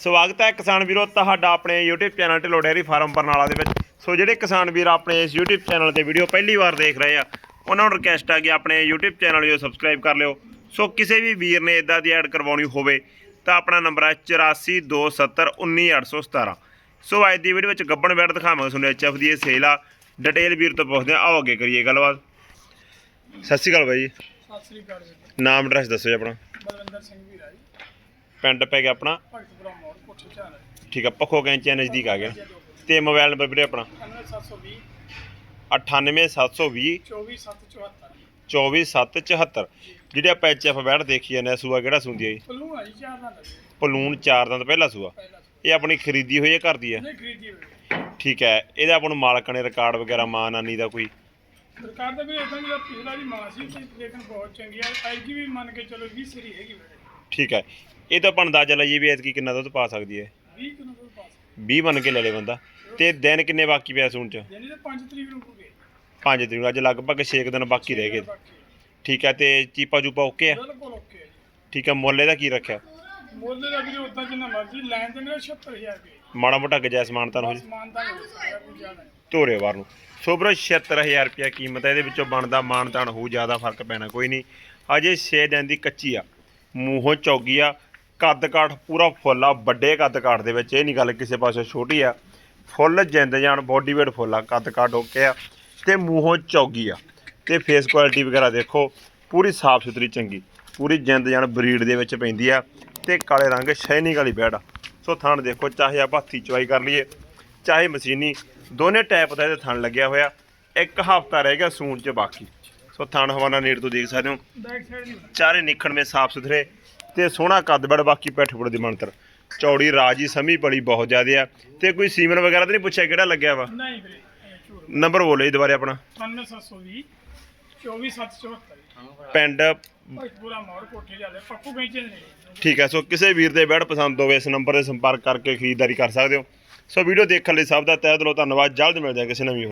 ਸਵਾਗਤ ਹੈ ਕਿਸਾਨ ਵੀਰੋ ਤੁਹਾਡਾ ਆਪਣੇ YouTube channel Dhillon dairy farm Barnala ਦੇ ਵਿੱਚ। ਸੋ ਜਿਹੜੇ ਕਿਸਾਨ ਵੀਰ ਆਪਣੇ ਇਸ YouTube ਚੈਨਲ ਤੇ ਵੀਡੀਓ ਪਹਿਲੀ ਵਾਰ ਦੇਖ ਰਹੇ ਆ ਉਹਨਾਂ ਨੂੰ ਰਿਕਵੈਸਟ ਆ ਕਿ ਆਪਣੇ YouTube ਚੈਨਲ ਨੂੰ ਸਬਸਕ੍ਰਾਈਬ ਕਰ ਲਿਓ। ਸੋ ਕਿਸੇ ਵੀ ਵੀਰ ਨੇ ਇਦਾਂ ਦੀ ਐਡ ਕਰਵਾਉਣੀ ਹੋਵੇ ਤਾਂ ਆਪਣਾ ਨੰਬਰ ਹੈ 8427191817 ਸੋ ਅੱਜ ਦੀ ਵੀਡੀਓ ਵਿੱਚ ਗੱਬਣ ਬੈਡ ਦਿਖਾਵਾਂਗੇ ਤੁਹਾਨੂੰ ਐਚਐਫ ਦੀ ਇਹ ਸੇਲ ਆ। ਡਿਟੇਲ ਵੀਰ ਤੋਂ ਪੁੱਛਦੇ ਆ ਆਓ ਅੱਗੇ ਕਰੀਏ ਗੱਲਬਾਤ। ਸਤਿ ਸ਼੍ਰੀ ਅਕਾਲ ਬਾਈ ਜੀ। ਸਤਿ ਸ੍ਰੀ ਅਕਾਲ ਜੀ। ਨਾਮ ਐਡਰੈਸ ਦੱਸੋ ਜੀ ਆਪਣਾ। ਬਲਵਿੰਦਰ ਸਿੰਘ ਵੀ ਰਾਈ ਪਿੰਡ ਪੈ ਗਿਆ ਆਪਣਾ। ਭਗਤਪੁਰਾ ਮੋੜ ਕੋਠੀ ਚਾਲ ਠੀਕ ਆ, ਪੱਖੋ ਕੈਂਚੀਆਂ ਨਜ਼ਦੀਕ ਆ ਗਿਆ। ਤੇ ਮੋਬਾਈਲ ਨੰਬਰ ਵੀਰੇ ਆਪਣਾ? 9720 98720 24774 24774 ਜਿਹੜੇ ਆਪਾਂ ਐਚਐਫ ਬੈਠ ਦੇਖੀ ਜਾਂਦੇ ਆ, ਸੂਆ ਕਿਹੜਾ ਸੁੰਦੀ ਆ ਜੀ? ਪਲੂ ਆਈ ਚਾਰ ਦਾ ਪਲੂਣ ਚਾਰ ਦੰਦ ਪਹਿਲਾ ਸੂਆ। ਇਹ ਆਪਣੀ ਖਰੀਦੀ ਹੋਈ ਹੈ ਘਰ ਦੀ ਹੈ ਨਹੀਂ ਖਰੀਦੀ ਹੋਈ ਠੀਕ ਹੈ ਇਹਦਾ ਆਪਾਂ ਨੂੰ ਮਾਲਕਾਂ ਨੇ ਰਿਕਾਰਡ ਵਗੈਰਾ, ਮਾਂ ਨਾਨੀ ਦਾ ਕੋਈ? ਸਰਕਾਰ ਦਾ ਵੀ ਇਦਾਂ ਜਿਹੜਾ ਪਿਛਲਾ ਦੀ ਮਾਂ ਸੀ ਲੇਕਿਨ ਬਹੁਤ ਚੰਗੀ ਆ। ਆਈ ਵੀ ਮੰਨ ਕੇ ਚਲੋ 20 ਸਰੀ ਹੈਗੀ ਮੇਰੇ ਠੀਕ ਹੈ। ਇਹ ਤਾਂ ਆਪਾਂ ਅੰਦਾਜ਼ਾ ਲਾਈਏ ਵੀ ਐਤਕੀ ਕਿੰਨਾ ਦੁੱਧ ਪਾ ਸਕਦੀ ਹੈ। 20 ਕਿਲੋ ਤੋਂ ਪਾਸ 20 ਮੰਨ ਕੇ ਲੈ ਲੇ ਬੰਦਾ। ਤੇ ਦਿਨ ਕਿੰਨੇ ਬਾਕੀ ਪਿਆ ਸੂਣ ਚ? ਯਾਨੀ ਤੇ 5 ਤਰੀਕ ਨੂੰ ਪੂਗੇ 5 ਤਰੀਕ ਨੂੰ, ਅੱਜ ਲਗਭਗ 6 ਦਿਨ ਬਾਕੀ ਰਹਿ ਗਏ। ਠੀਕ ਹੈ ਤੇ ਚੀਪਾ ਚੂਪਾ ਓਕੇ ਆ? ਬਿਲਕੁਲ ਓਕੇ ਹੈ ਠੀਕ ਹੈ ਮੁੱਲ ਇਹਦਾ ਕੀ ਰੱਖਿਆ? ਮੁੱਲ ਦਾ ਵੀ ਉਦਾਂ ਜਿੰਨਾ ਮਰਜ਼ੀ ਲੈਣ ਦੇ ਨੇ 76000 ਰੁਪਏ। ਮਾੜਾ ਮੋਟਾ ਗਜੈਸ ਮਾਨਤਾ ਹੋ ਜੀ ਹੋ। ਧੋਰੇ ਵਾਰ ਨੂੰ। ਸੋ ਬਰੋ 76000 ਰੁਪਿਆ ਕੀਮਤ ਹੈ ਇਹਦੇ ਵਿੱਚੋਂ ਬਣਦਾ ਮਾਨਤਾਨ ਹੋਊ ਜ਼ਿਆਦਾ ਫ਼ਰਕ ਪੈਣਾ ਕੋਈ ਨਹੀਂ। ਅਜੇ 6 ਦਿਨ ਦੀ ਕੱਚੀ ਆ। ਮੂੰਹੋਂ ਚੌਗੀ ਆ ਕੱਦ ਕਾਠ ਪੂਰਾ ਫੁੱਲ ਆ ਵੱਡੇ ਕੱਦ ਕਾਠ ਦੇ ਵਿੱਚ। ਇਹ ਨਹੀਂ ਗੱਲ ਕਿਸੇ ਪਾਸੇ ਛੋਟੀ ਆ। ਫੁੱਲ ਜਿੰਦ ਜਾਨ ਬੋਡੀ ਵੇਟ ਫੁੱਲ ਆ ਕੱਦ ਕਾਠ ਓਕੇ ਆ। ਤੇ ਮੂੰਹੋਂ ਚੌਗੀ ਆ ਤੇ ਫੇਸ ਕੁਆਲਿਟੀ ਵਗੈਰਾ ਦੇਖੋ, ਪੂਰੀ ਸਾਫ਼ ਸੁਥਰੀ ਚੰਗੀ। ਪੂਰੀ ਜਿੰਦ ਜਾਨ ਬਰੀਡ ਦੇ ਵਿੱਚ ਪੈਂਦੀ ਆ। ਤੇ ਕਾਲੇ ਰੰਗ ਸ਼ੈਨਿੰਗ ਵਾਲੀ ਬੈੜ ਆ। ਸੋ ਥਣ ਦੇਖੋ, ਚਾਹੇ ਆਪਾਂ ਹੱਥੀ ਚਵਾਈ ਕਰ ਲਈਏ, ਚਾਹੇ ਮਸ਼ੀਨੀ, ਦੋਨੇ ਟਾਈਪ ਦਾ ਇਹਦੇ ਥਣ ਲੱਗਿਆ ਹੋਇਆ। ਇੱਕ ਹਫਤਾ ਰਹਿ ਗਿਆ ਸੂਣ ਚ ਬਾਕੀ। ਸੋ ਥਣ ਹਵਾਨਾ ਨੇੜ ਤੋਂ ਦੇਖ ਸਕਦੇ ਹੋ। ਬੈਕ ਸਾਈਡ ਨਹੀਂ। ਚਾਰੇ ਨਿਖਣ ਸਾਫ਼ ਸੁਥਰੇ ਤੇ ਸੋਹਣਾ ਕੱਦ ਬੜ ਬਾਕੀ ਪੈਠ ਪੁੜ ਦੀ ਮੰਤਰ ਚੌੜੀ ਰਾਜੀ ਸਮੀ ਬੜੀ ਬਹੁਤ ਜ਼ਿਆਦੇ ਆ। ਤੇ ਕੋਈ ਸੀਮਨ ਵਗੈਰਾ ਤਾਂ ਨਹੀਂ ਪੁੱਛਿਆ ਕਿਹੜਾ ਲੱਗਿਆ ਵਾ? ਨਹੀਂ ਵੀਰੇ ਨੰਬਰ ਬੋਲੋ ਜੀ ਦੁਬਾਰੇ ਆਪਣਾ। 9720 24774 ਪਿੰਡ ਪੂਰਾ ਮੋੜ ਕੋਠੇ ਜਾਲੇ ਪੱਕੂ ਵੇਚੇ ਨੇ। ਠੀਕ ਹੈ ਸੋ ਕਿਸੇ ਵੀਰ ਦੇ ਬੈਡ ਪਸੰਦ ਹੋਵੇ ਇਸ ਨੰਬਰ ਤੇ ਸੰਪਰਕ ਕਰਕੇ ਖਰੀਦਦਾਰੀ ਕਰ ਸਕਦੇ ਹੋ। ਸੋ ਵੀਡੀਓ ਦੇਖਣ ਲਈ ਸਭ ਦਾ ਤਹਿ ਦਿਲੋਂ ਧੰਨਵਾਦ। ਜਲਦ ਮਿਲਦੇ ਹਾਂ ਕਿਸੇ ਨਵੀਂ